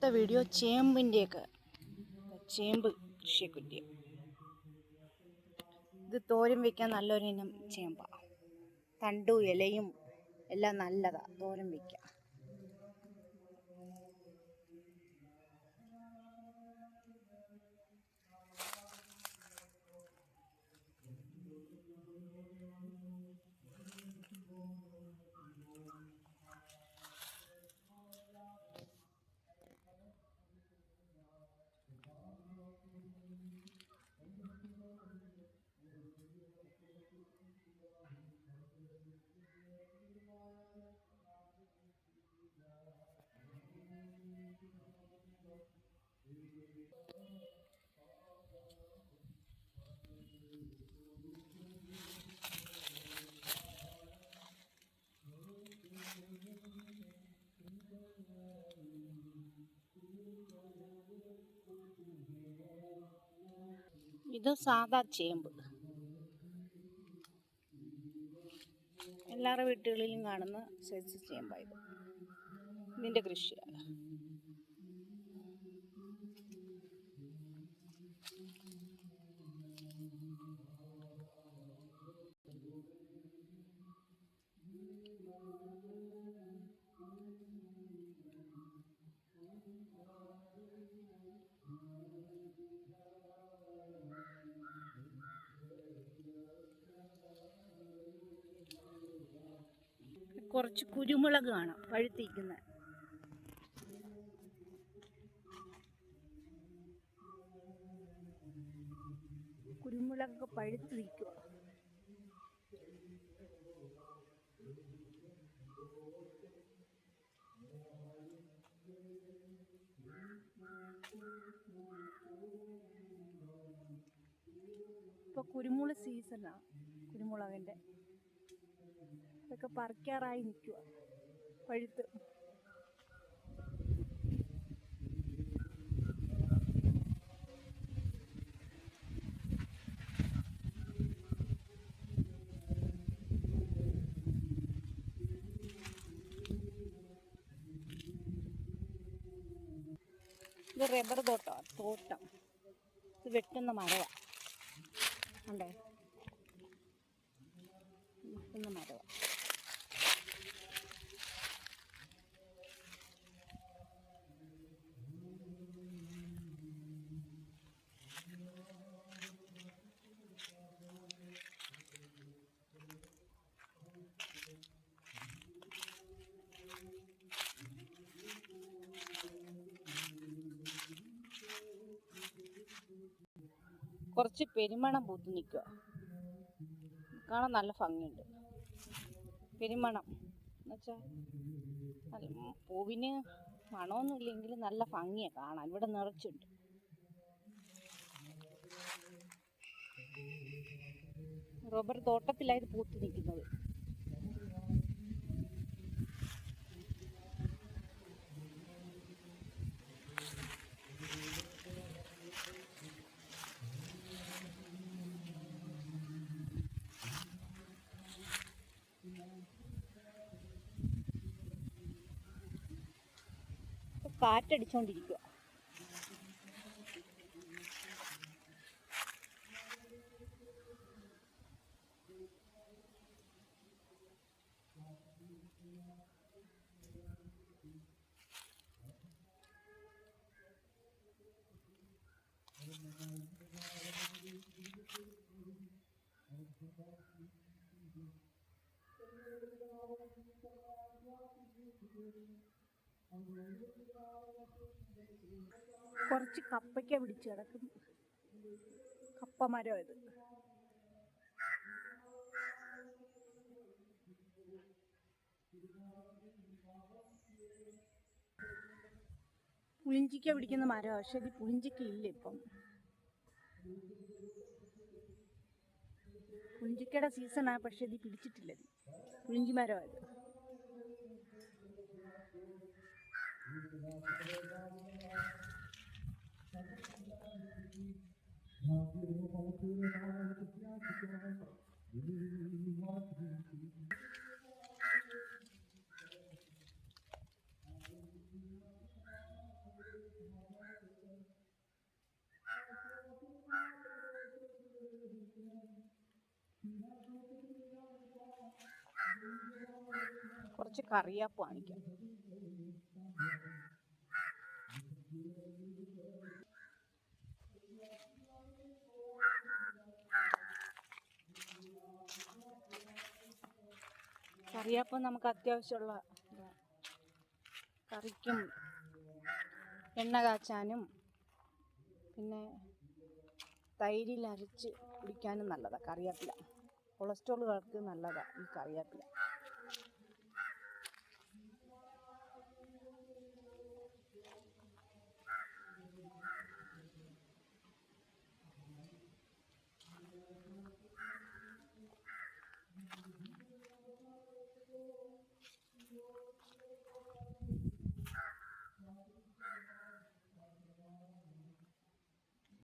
അടുത്ത വീഡിയോ ചേമ്പിന്റെയൊക്കെ ചേമ്പ് കൃഷിയെക്കുറ്റി ഇത് തോരൻ വയ്ക്കാൻ നല്ലൊരു ഇനം ചേമ്പാണ് തണ്ടും ഇലയും എല്ലാം നല്ലതാണ് തോരൻ വെക്കാൻ. ഇത് സാധാ ചേമ്പ്. എല്ലാവരുടെ വീട്ടുകളിലും കാണുന്ന സൈസ് ചേമ്പായത് ഇതിന്റെ കൃഷിയാണ്. കുറച്ച് കുരുമുളക് കാണാം പഴുത്തിരിക്കുന്ന. കുരുമുളകൊക്കെ പഴുത്തിരിക്കുക ഇപ്പൊ കുരുമുളക് സീസണാണ് കുരുമുളകിന്റെ ഇതൊക്കെ പറിക്കാറായി നിൽക്കുക പഴുത്ത്. ഇത് റബ്ബർ തോട്ടമാണ് തോട്ടം. ഇത് വെട്ടുന്ന മരവാണ് ഉണ്ടേ വെട്ടുന്ന മരമാണ് കുറച്ച് പെരുമണം പൂത്ത് നിൽക്കുക. കാണാൻ നല്ല ഭംഗിയുണ്ട്. പെരുമണം. എന്നുവെച്ചാൽ പൂവിന് മണമൊന്നുമില്ലെങ്കിൽ നല്ല ഭംഗിയാണ് കാണാൻ. ഇവിടെ നിറച്ചുണ്ട്. റബ്ബർ തോട്ടത്തിലായത് പൂത്ത് നിൽക്കുന്നത്. കാറ്റടിച്ചോണ്ടിരിക്കുക കുറച്ച് കപ്പയ്ക്ക പിടിച്ച് കിടക്കും കപ്പ മരം ഇത്. പുളിഞ്ചിക്ക പിടിക്കുന്ന മരം പക്ഷെ ഇത് പുളിഞ്ചിക്ക ഇല്ല ഇപ്പം. പുളിഞ്ചിക്കയുടെ സീസണാണ് പക്ഷെ ഇത് പിടിച്ചിട്ടില്ല പുളിഞ്ചി മരം കുറച്ച് കറിയാപ്പ് കാണിക്കാം കറിയാപ്പം നമുക്ക് അത്യാവശ്യമുള്ള. കറിക്കും എണ്ണ കാച്ചാനും പിന്നെ തൈരിൽ അരച്ച് കുടിക്കാനും നല്ലതാണ് കറിവേപ്പില കൊളസ്ട്രോളുകാർക്ക് നല്ലതാണ് ഈ കറിവേപ്പില